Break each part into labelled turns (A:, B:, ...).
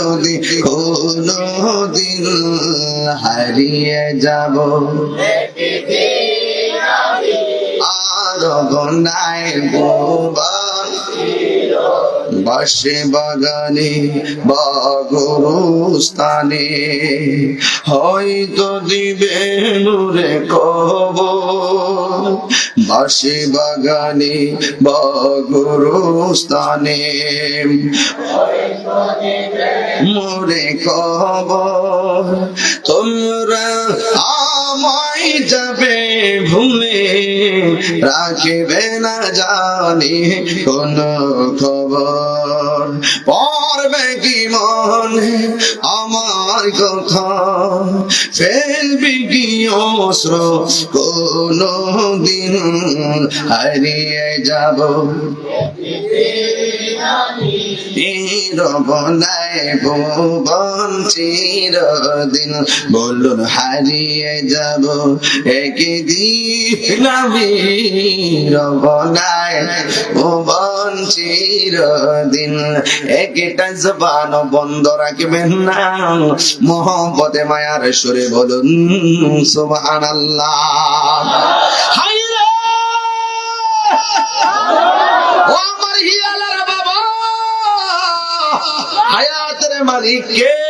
A: যদি কোনো দিন হারিয়ে যাব। আর গনায় বোবা বাসে বাগানে বা গরুস্থানে, হয়তো দিবে নূরে কব বাসে বাগানে বা গরুস্থানে মোরে কব তোমরা আমায় যাবে ভুলে রাখবে না জানি কোন খবর। পড়বে কি মনে আমার কথা? ফেলবি কি অস্ত্র? কোন দিন হারিয়ে যাব। ভুবন চিরদিন বলুন হারিয়ে যাব। একদিন আমি রবনায় জবান বন্ধ না। মায়ার সুরে বলুন আমার হিয়ালার বাবা। হায়াতের মালিক কে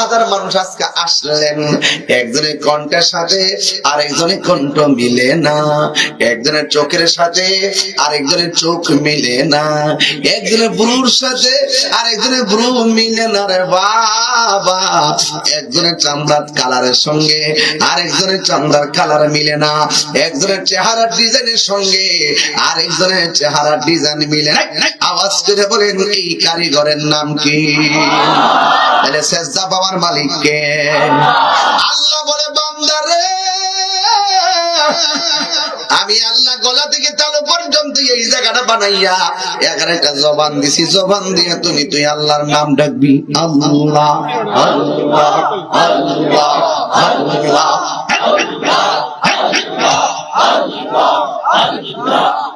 A: হাজার মানুষ আজকে আসলেন। একজনের কণ্ঠের সাথে আরেকজনের কণ্ঠ মিলে না। একজনের চোখের সাথে আরেকজনের চোখ মিলে না। একজনের ব্রুর সাথে আর আরেকজনের ব্রু মিলে না রে বাবা। একজনের চামড়ার কালারের সঙ্গে, আরেকজনের চামড়ার কালার মিলে না। একজনের চেহারার ডিজাইনের সঙ্গে, আরেকজনের চেহারার ডিজাইন মিলে না। আওয়াজ করে বলেন, এই কারিগরের নাম কি? তাহলে সেজদা বাবার মালিককে আল্লাহ বলে বান্দারে আমি আল্লাহ গলা থেকে তালু পর্যন্ত এই জায়গাটা বানাইয়া এগারোটা জবান দিছি জবান দিয়ে তুমি তুই আল্লাহর নাম ডাকবি আল্লাহ আল্লাহ আল্লাহ আল্লাহ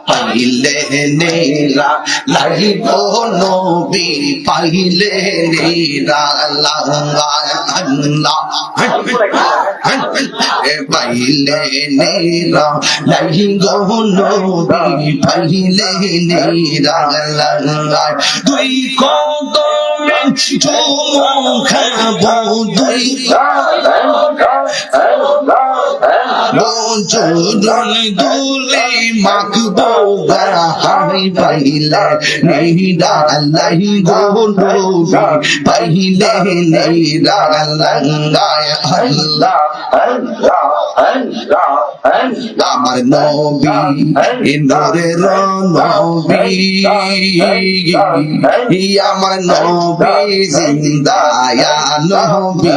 A: পাইলে নেরা লাগিব নবী, পাইলে নেরা লাঙ্গায় আল্লাহ পাইলে নেরা লাগিব নবী, পাইলে নেরা লাঙ্গায় দুই কদমে চুমু খাব দুই চোদন দুলে মাখবো গাহাই পাইলে নেহিরা আল্লাহ গো নবী। পাইলে নেহিরা আল্লাহ আল্লাহ আমার নবী ইন্দরের নবী। আমার নবী জিন্দায়া নবী।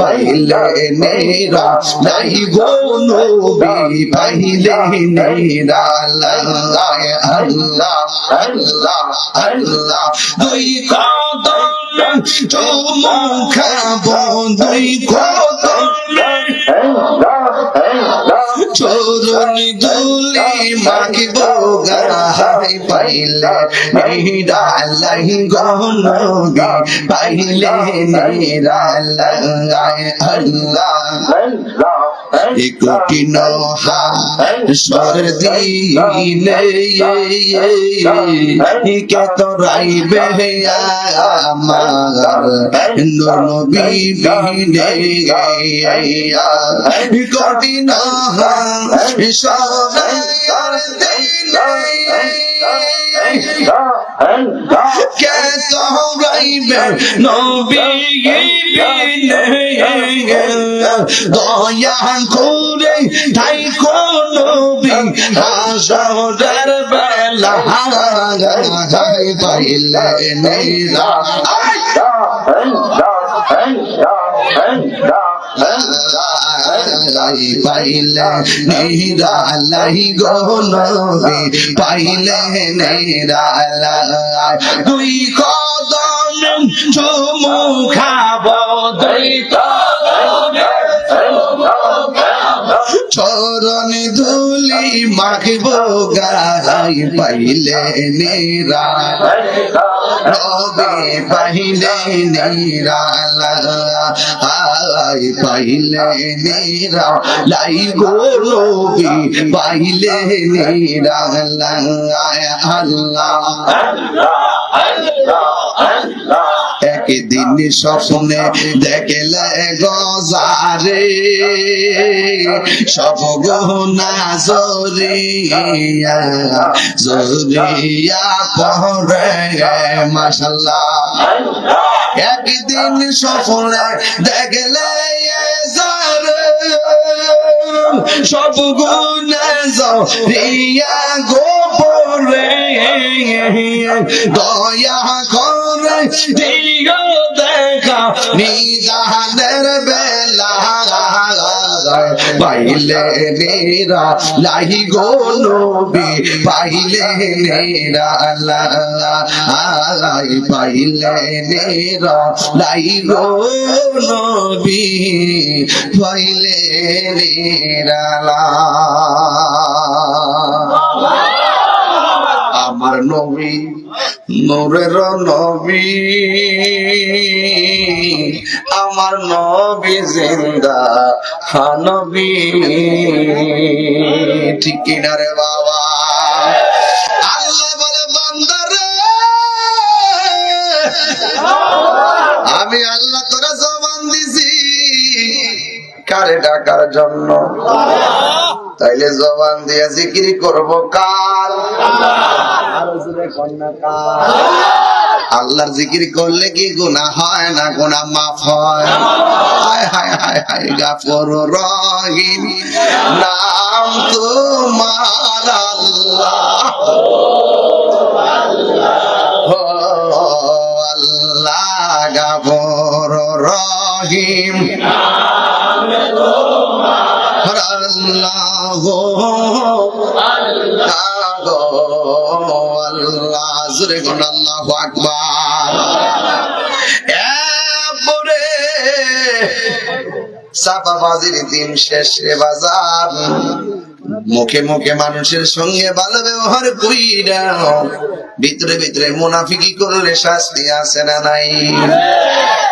A: পাইলে নেরা, নাই গো নবী, পাইলে নেরা আল্লাহ আল্লাহ আল্লাহ আল্লাহ। দুই কদম চুমু খাব কদম চরণ দুলি মাগিব গাহাই পাইলে নিরালাই গনবি পাইলে নিরালাই আল্লাহ। কোটি নহা স্বর দিলে কে তো রাইবে আমার নবী বিনে কোটি নহা স্বর দিলে কে তো রাইবে নবী বিনে দয়া করে তাই নবী হাসরের বেলা পাইলে নেরা পাইলে নেরা লাই গো নবী, পাইলে নেরা দুই কদম চুমু খাব, দুই চরণ ধুলি মাখব গাই পাইলে নেরা। পাইলে একদিন স্বপ্নে দেখলে গজারে সব গহনা জরিয়া জরিয়া পরে মাসাল্লাহ একদিন সফলে দেখলে সব গোপরে দয়া করে দেখা নিজানের পাইলে নেরা লাই গো নবী, পাইলে নেরা লাই পাইলে নেরা লাই গো নবী, পাইলে নেরা আমার নবী, নূরের নবী আমার নবী জিন্দা হানবী ঠিক কিনা রে বাবা? আল্লাহ বলে বান্দারে আমি আল্লাহ তোরা জবান দিছি। কারে ডাকার জন্য? তাইলে জবান দিয়ে জিকির করব কার আরও কন্যা কার আল্লাহর জিকির করলে কি গুনাহ হয় না? গুনাহ মাফ হয়। নাম রহিম। আল্লাহ। গো আল্লাহ জোরে গুণ আল্লাহ আকবার। এরপরে দিন শেষ রে বাজার মুখে মুখে মানুষের সঙ্গে ভালো ব্যবহার কইরা ভিতরে ভিতরে মুনাফিকি করলে শাস্তি আছে না নাই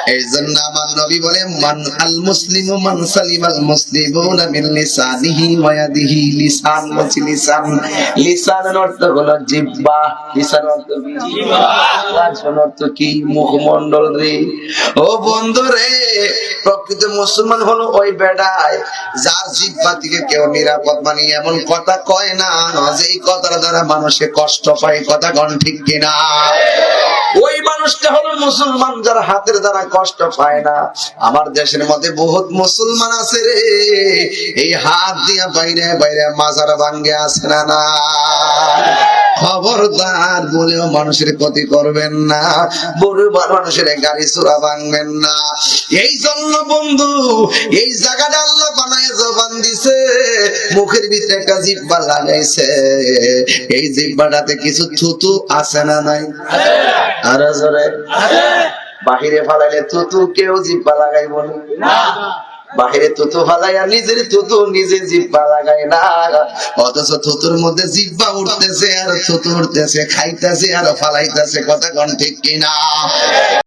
A: এই জন্য আমার নবী বলে, মান আল মুসলিমু মান সালিম আল মুসলিমুনা মিন লিসানিহি ওয়া ইয়াদিহি লিসান, বলছি লিসান। লিসানের অর্থ হলো জিহ্বা। লিসান অর্থ জিহ্বা। অর্থ কি? রে। ও বন্ধু রে, প্রকৃত মুসলমান হলো ওই বেড়ায়, যার জিহ্বা থেকে কেউ নিরাপদ মানে এমন কথা কয় না যে এই কথার দ্বারা মানুষে কষ্ট পায়, কথা কোন ঠিক কিনা? মানুষটা হলো মুসলমান যারা হাতের দ্বারা কষ্ট পায় না। আমার দেশের মধ্যে বহুত মুসলমান আছে রে। এই হাত দিয়ে বাইরে বাইরে মাজার ভাঙ্গে আছে না না খবরদার বলেও মানুষের ক্ষতি করবেন না। বড়বার মানুষের গাড়ি চোরা ভাঙবেন না। এই জন্য বন্ধু, এই জায়গাটা আল্লাহ বানায় জবান দিছে। মুখের ভিতরে একটা জিব্বা লাগাইছে। এই জিব্বাটাতে কিছু থুতু আছে না নাই? আরও জোরে। বাহিরে ফালাইলে থুতু কেউ জিব্বা লাগাইব না? বাহিরে তুতু ফালাইয়া নিজের থুতু নিজে জিব্বা লাগাই না। অথচ থুতুর মধ্যে জিব্বা উঠতেছে আর থুতু উঠতেছে, খাইতেছে আর ফালাইতেছে, কথা কোন ঠিক কিনা?